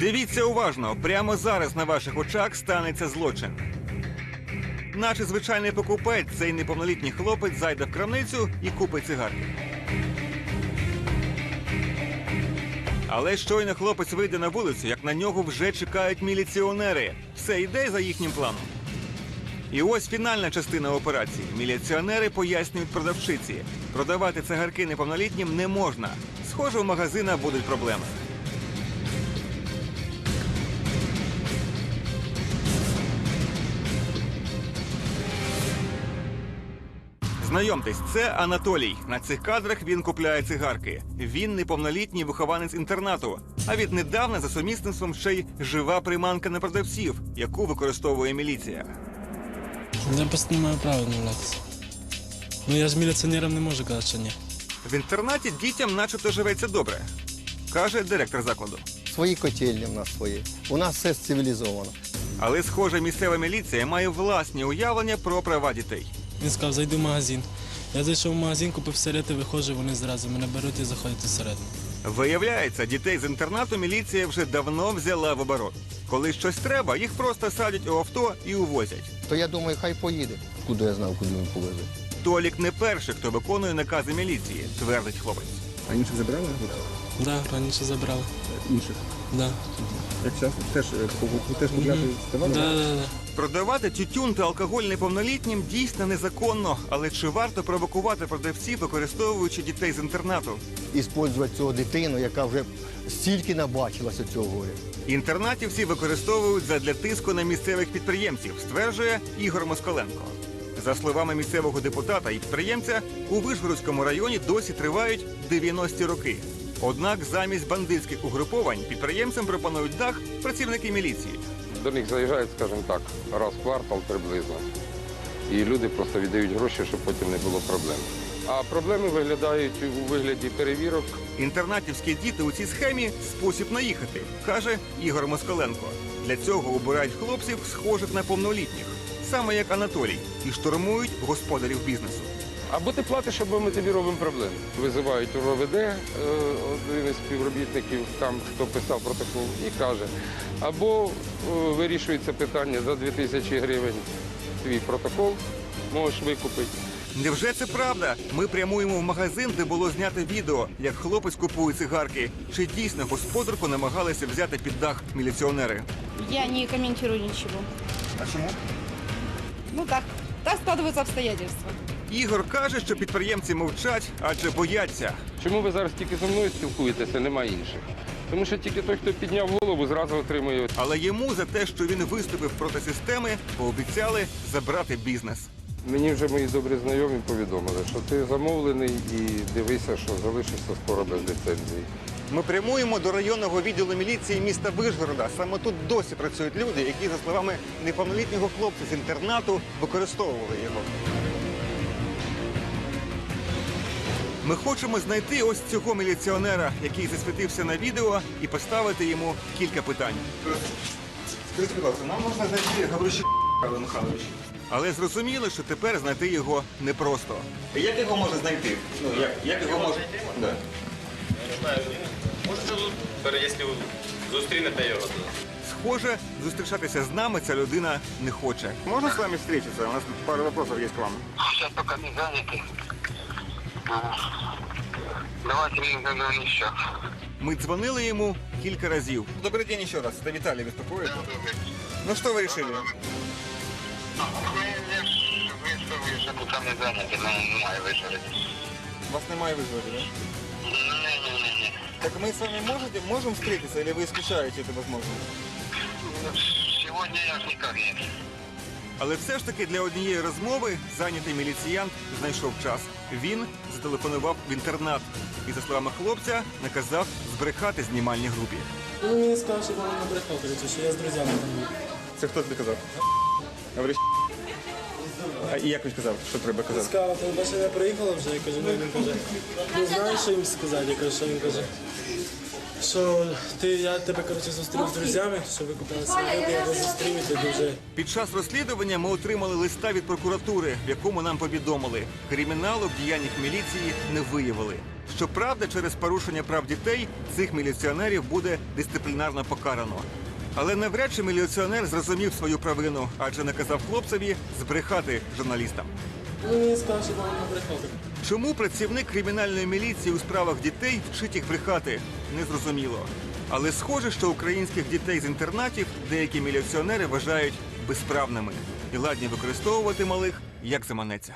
Дивіться уважно, прямо зараз на ваших очах станеться злочин. Наче звичайний покупець, цей неповнолітній хлопець зайде в крамницю і купить цигарки. Але щойно хлопець вийде на вулицю, як на нього вже чекають міліціонери. Все йде за їхнім планом. І ось фінальна частина операції. Міліціонери пояснюють продавчиці. Продавати цигарки неповнолітнім не можна. Схоже, у магазина будуть проблеми. Знайомтесь, це Анатолій. На цих кадрах він купляє цигарки. Він неповнолітній вихованець інтернату. А віднедавна за сумісництвом ще й жива приманка на продавців, яку використовує міліція. Я просто не маю права відмовлятися. Ну я ж міліціонерам не можу казати, що ні. В інтернаті дітям начебто живеться добре, каже директор закладу. Свої котельні в нас свої. У нас все цивілізовано. Але, схоже, місцева міліція має власні уявлення про права дітей. Він сказав, зайди в магазин. Я зайшов в магазин, купив сигарети, виходжу, вони зразу мене беруть і заходять всередину. Виявляється, дітей з інтернату міліція вже давно взяла в оборот. Коли щось треба, їх просто садять у авто і увозять. То я думаю, хай поїде. Куди я знав, куди він повезе. Толік не перший, хто виконує накази міліції, твердить хлопець. А інших забирали? Да, раніше забрали. Інших. Да. Як часто? Теж, е, теж купляти. Да, да, да. Продавати тютюн та алкоголь неповнолітнім дійсно незаконно, але чи варто провокувати продавців, використовуючи дітей з інтернату? Іспользувати цього дитину, яка вже стільки набачилася цього горя. Інтернатівці використовують задля тиску на місцевих підприємців, стверджує Ігор Москаленко. За словами місцевого депутата і підприємця, у Вишгородському районі досі тривають 90-ті роки. Однак замість бандитських угруповань підприємцям пропонують дах працівники міліції. До них заїжджають, скажімо так, раз в квартал приблизно. І люди просто віддають гроші, щоб потім не було проблем. А проблеми виглядають у вигляді перевірок. Інтернатівські діти у цій схемі спосіб наїхати, каже Ігор Москаленко. Для цього обирають хлопців, схожих на повнолітніх, саме як Анатолій, і штурмують господарів бізнесу. Або ти платиш, або ми тобі робимо проблеми. Визивають у РОВД е, один із співробітників, там хто писав протокол, і каже, або е, вирішується питання за 2000 гривень твій протокол, можеш викупити. Невже це правда? Ми прямуємо в магазин, де було знято відео, як хлопець купує цигарки. Чи дійсно господарку намагалися взяти під дах міліціонери? Я не комментирую ничего. А чому? Ну так, так складываются обстоятельства. Ігор каже, що підприємці мовчать, адже бояться. Чому ви зараз тільки зі мною спілкуєтеся, немає інших? Тому що тільки той, хто підняв голову, зразу отримує. Але йому за те, що він виступив проти системи, пообіцяли забрати бізнес. Мені вже мої добрі знайомі повідомили, що ти замовлений і дивися, що залишишся скоро без ліцензії. Ми прямуємо до районного відділу міліції міста Вишгорода. Саме тут досі працюють люди, які, за словами неповнолітнього хлопця з інтернату, використовували його. Ми хочемо знайти ось цього міліціонера, який засвітився на відео, і поставити йому кілька питань. Скажіть, будь ласка, нам можна знайти Гаврища Михайло Михайлович. Але зрозуміло, що тепер знайти його непросто. Як його можна знайти? Ну, як, як його можна? Да. Можете тут, пере- якщо ви зустрінете його, то Схоже, зустрічатися з нами ця людина не хоче. Можна з вами зустрітися? У нас пару вопросов є к вам. Сейчас пока не заняты. Ну, Давайте мне договорились сейчас. Ми дзвонили йому кілька разів. Добрий день ще раз. Це Віталій виступує. Ну що ви вирішили? Вы что пока не заняты, но маю вижити. Вас немає визвати, да? Так ми з вами можете, можемо встретиться, или ви исключаете цю можливість? Сегодня я ж никак нет. Але все ж таки для однієї розмови зайнятий міліціянт знайшов час. Він зателефонував в інтернат і, за словами хлопця, наказав збрехати знімальній групі. Ну, він сказав, що вам не брехав, що я з друзями там був. Це хто тобі казав? Говориш. А і як він сказав, що треба казати? сказав, телебачення приїхало вже, я кажу, ну він каже, не знаю, що їм сказати. Я кажу, що він каже. Що ти, я тебе коротше зустрів з друзями, що ви купили сигарети, я вас зустрів і ти дуже. Під час розслідування ми отримали листа від прокуратури, в якому нам повідомили, криміналу в діяннях міліції не виявили. Щоправда, через порушення прав дітей цих міліціонерів буде дисциплінарно покарано. Але навряд чи міліціонер зрозумів свою провину, адже наказав хлопцеві збрехати журналістам. Ну, він сказав, що мама брехав. Чому працівник кримінальної міліції у справах дітей вчить їх брехати? Незрозуміло. Але схоже, що українських дітей з інтернатів деякі міліціонери вважають безправними і ладні використовувати малих як заманеться.